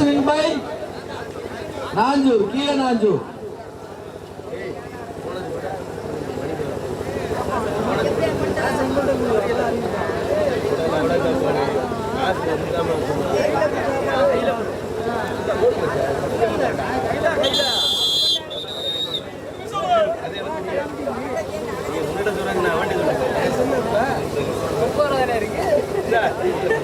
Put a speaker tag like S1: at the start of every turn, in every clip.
S1: Win by நாஞ்சூர் கீழே நாஞ்சூர்
S2: நீ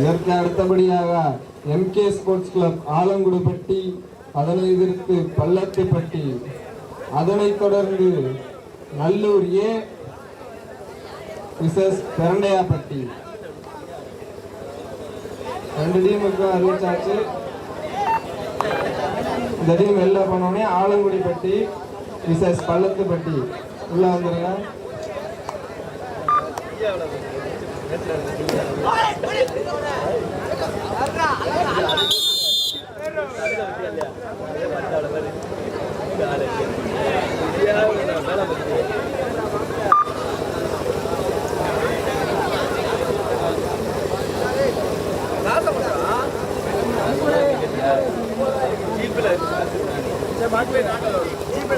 S1: இதற்கு அடுத்தபடியாக எம்கே ஸ்போர்ட்ஸ் கிளப் ஆலங்குடிப்பட்டி அதனை எதிர்த்து பள்ளத்துப்பட்டி. அதனைத் தொடர்ந்து நல்லூர் ஏ விசஸ் பெரண்டையாப்பட்டி. ரெண்டு டீமுக்கு அறிவிச்சாச்சு இந்த டீம் வெளில போனோடனே ஆலங்குடிப்பட்டி பள்ளத்து பள்ளத்துப்பட்டி உள்ள வந்துருங்க.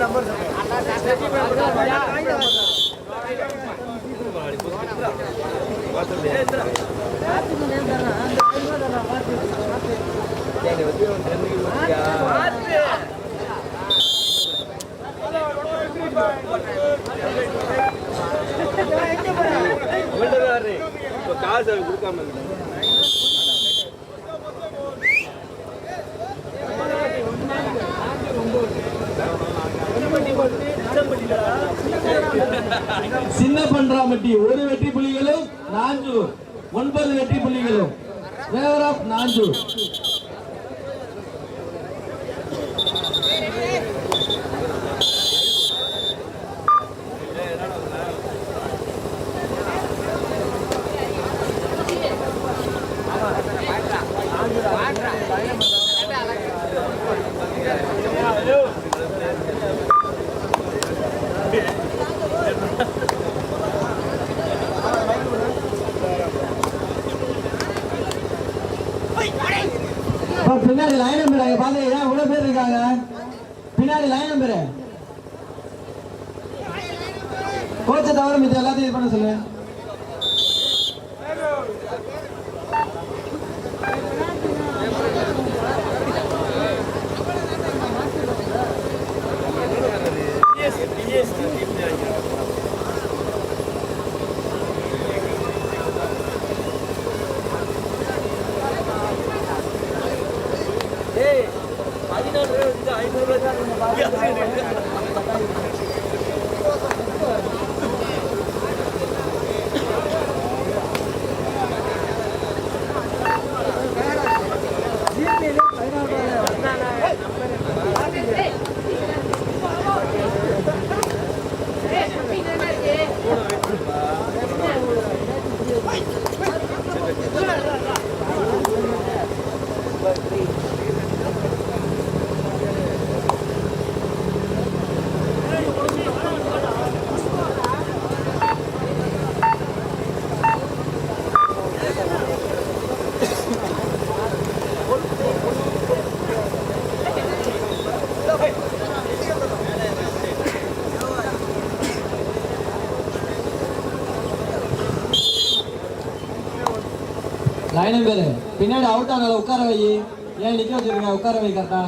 S1: నంబర్ கமிட்டி ஒரு வெற்றி புள்ளிகளும் நாஞ்சூர் ஒன்பது வெற்றி புள்ளிகளும். ஃபேவர் ஆஃப் நாஞ்சூர் எல்லாரும் இது எல்லாத்தையும் இது பண்ண சொல்லு Yes, yes, yes.
S3: சைனந்தர் பின்னாடி அவுட் ஆனால உட்கார வை. ஏன் நிக்க வச்சிருக்க உட்கார வை கரெக்டா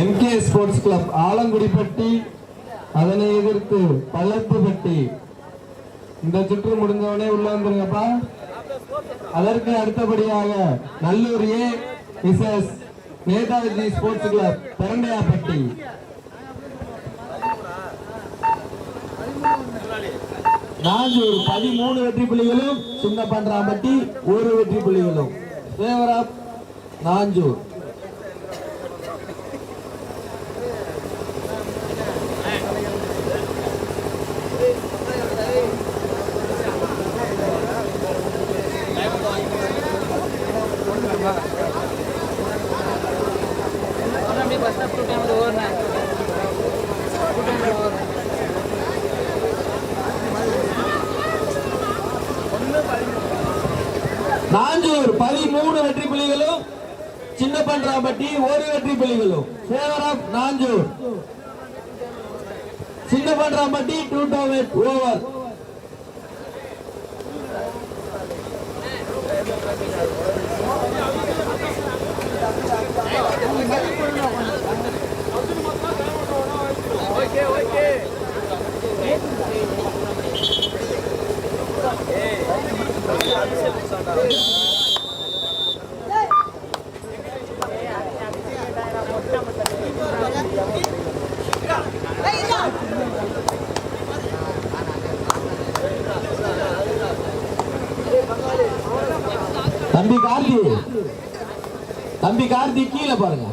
S3: எம்கே ஸ்போர்ட்ஸ் கிளப் ஆலங்குடிப்பட்டி அதனை எதிர்த்து பள்ளத்துப்பட்டி இந்த சுற்று முடிஞ்சவனே உள்ள வந்துருங்கப்பா அதற்கு அடுத்தபடியாக Nallur A Mrs Netaji sports club Parandaiyapatti Nanjur பதிமூணு வெற்றி புள்ளிகளும் சின்ன பன்றாம்பட்டி ஒரு வெற்றி புள்ளிகளும். நாஞ்சூர்
S4: அப்படியே பஸ் ஸ்டாப் டூ டைம் ஓடுறேன் டூ டைம் ஓடுறேன்
S3: நாஞ்சூர் பதிமூணு வெற்றி புள்ளிகளும் சின்ன பன்றாம்பட்டி ஒரு வெற்றி புள்ளிகளும் ஃபேவர் ஆஃப் நாஞ்சூர். சின்ன Panrampatti two down
S4: over okay
S3: தம்பி கார்த்தி. தம்பி கார்த்தி கீழே பாருங்க.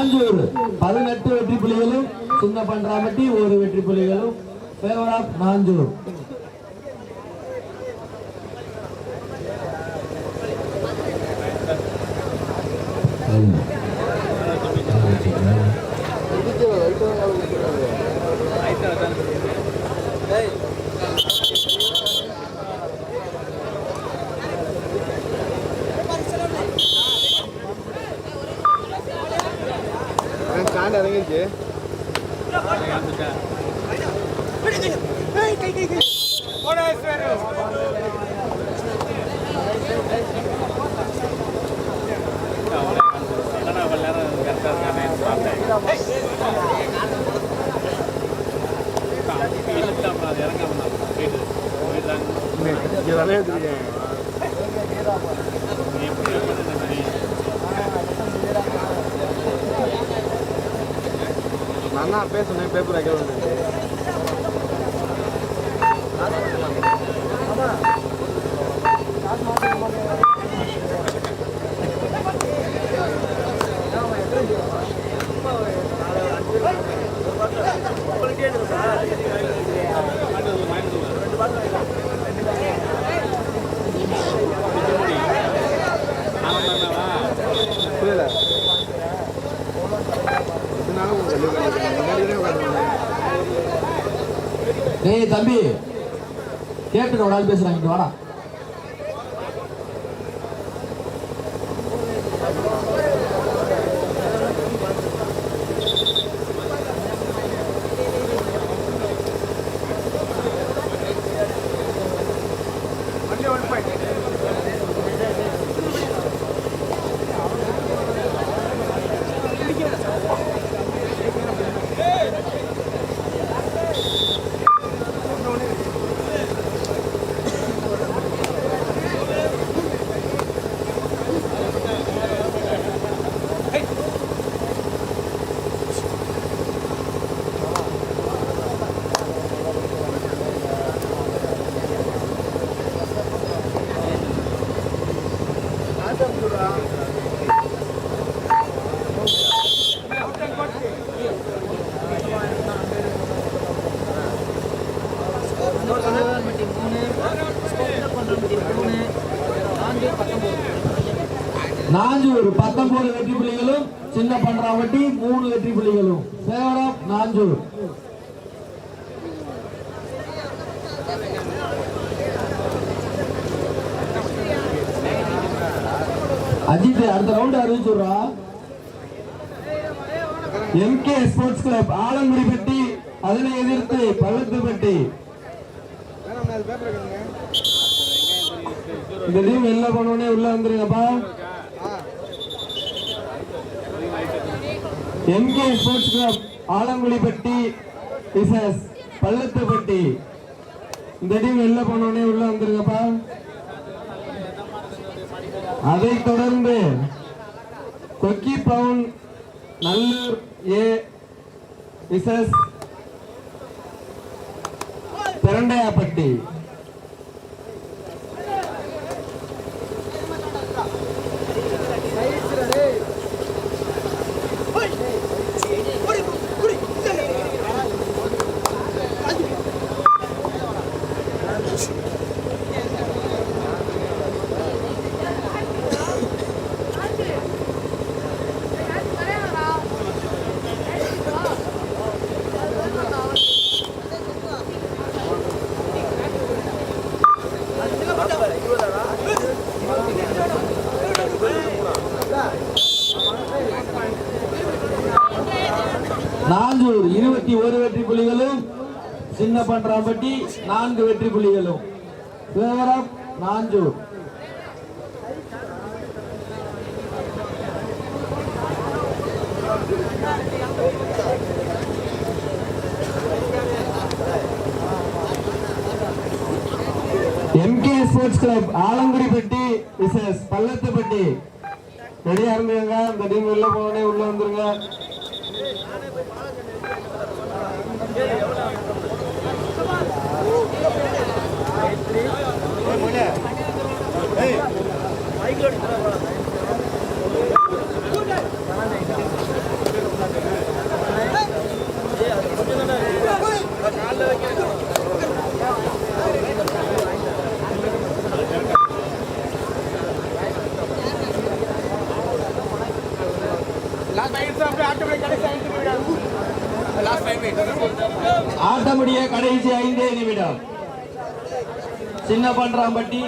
S3: நாஞ்சூர் பதினெட்டு வெற்றி புலிகளும் சுங்க பண்றாமட்டி ஒரு வெற்றி
S5: புலிகளும். Favour of
S1: Nanjur stand நான் தான் பேசுனேன் பேப்பர் வைக்க
S3: தம்பி கேப்டன் ஒரு ஆள் பேசுறாங்க 감사합니다. அஜித் அடுத்த round அறிவிச்சுடுறா M K sports club Alangudipatti அதனை எதிர்த்து பள்ளத்துப்பட்டி இந்த டீம் வெளில போனோடனே உள்ள வந்துருங்கப்பா. M K sports club Alangudipatti versus Pallathupatti இந்த டீம் வெளில போனோடனே உள்ள வந்துருங்கப்பா. அதைத் தொடர்ந்து கொக்கி பவுன் நல்லூர் ஏ விசஸ் நாஞ்சூர் இருபத்தி ஒரு வெற்றி புள்ளிகளும் பண்றாபட்டி நான்கு வெற்றி புள்ளிகளும். விவரம் Nanjur M K sports club Alangudipatti versus Pallathupatti ரெடியா இருந்தீங்க இந்த டீம் உள்ள போனே உள்ள வந்துருங்க. ஆட்டமுடிய கடைசி ஐந்தே நிமிடம். சின்ன பன்றாம்பட்டி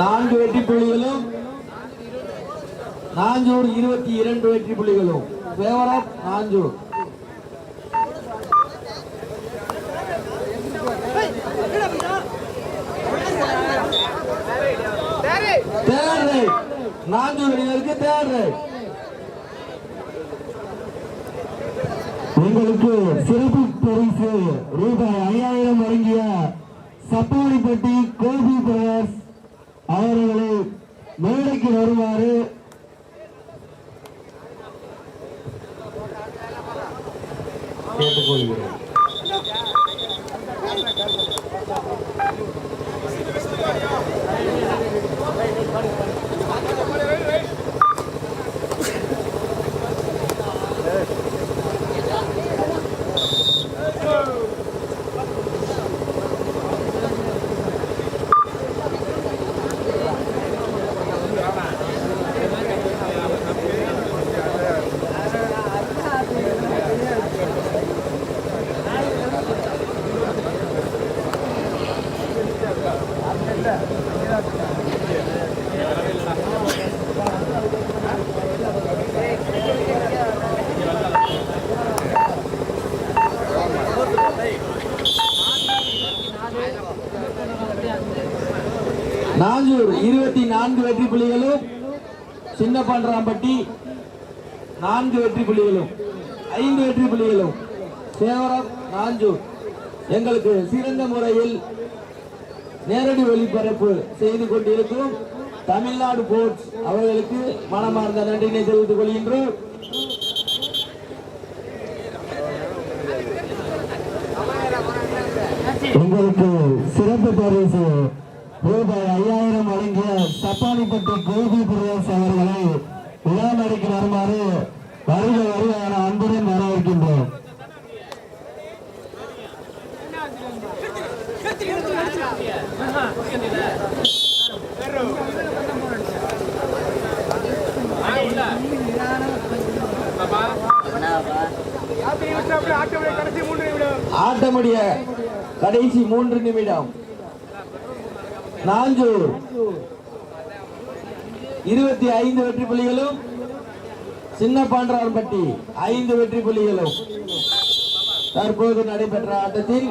S3: நான்கு வெற்றி புள்ளிகளும் நாஞ்சூர் இருபத்தி இரண்டு வெற்றி புள்ளிகளும். ஃபேவரப் நாஞ்சூர். தேர்ட் நாஞ்சூர் அணியினருக்கு தேர்ட் உங்களுக்கு சிறப்பு பரிசு ரூபாய் ஐயாயிரம் வழங்கிய சப்பாடிப்பட்டி கோபி பிரதர்ஸ் அவர்களை மேடைக்கு வருமாறு கேட்டுக்கொள்கிறேன். நாஞ்சூர் இருபத்தி நான்கு வெற்றி புள்ளிகளும் சின்ன பன்றாம்பட்டி நான்கு வெற்றி புள்ளிகளும் ஐந்து வெற்றி புள்ளிகளும். சேவரம் நாஞ்சூர். எங்களுக்கு சிறந்த முறையில் நேரடி ஒளிபரப்பு செய்து கொண்டிருக்கும் தமிழ்நாடு போர்ட்ஸ் அவர்களுக்கு மனமார்ந்த நன்றினை தெரிவித்துக் கொள்கின்றோம்.
S2: உங்களுக்கு சிறப்பு பரிசு ரூபாய் ஐயாயிரம் வழங்கிய சப்பானிப்பட்டி கோபி பிரதேச அவர்களை விழா நடிக்க வருமாறு வருக வருக என அன்புடன் வரவேற்கின்றோம்
S1: கடைசி மூன்று நிமிடம்
S3: ஆட்டமுடைய கடைசி மூன்று நிமிடம். நான்கு. இருபத்தி ஐந்து வெற்றி புள்ளிகளும் சின்ன பாண்டரான்பட்டி ஐந்து வெற்றி புள்ளிகளும். தற்போது நடைபெற்ற ஆட்டத்தில்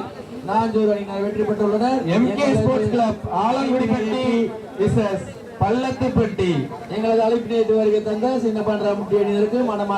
S3: நாஞ்சூர் அணியினர் வெற்றி பெற்றுள்ளனர்.
S2: M K sports club Alangudipatti versus Pallathupatti
S3: எங்களது அழைப்பினை வருகை தந்த சின்ன பாண்டராம்பட்டி அணியினருக்கு மனமா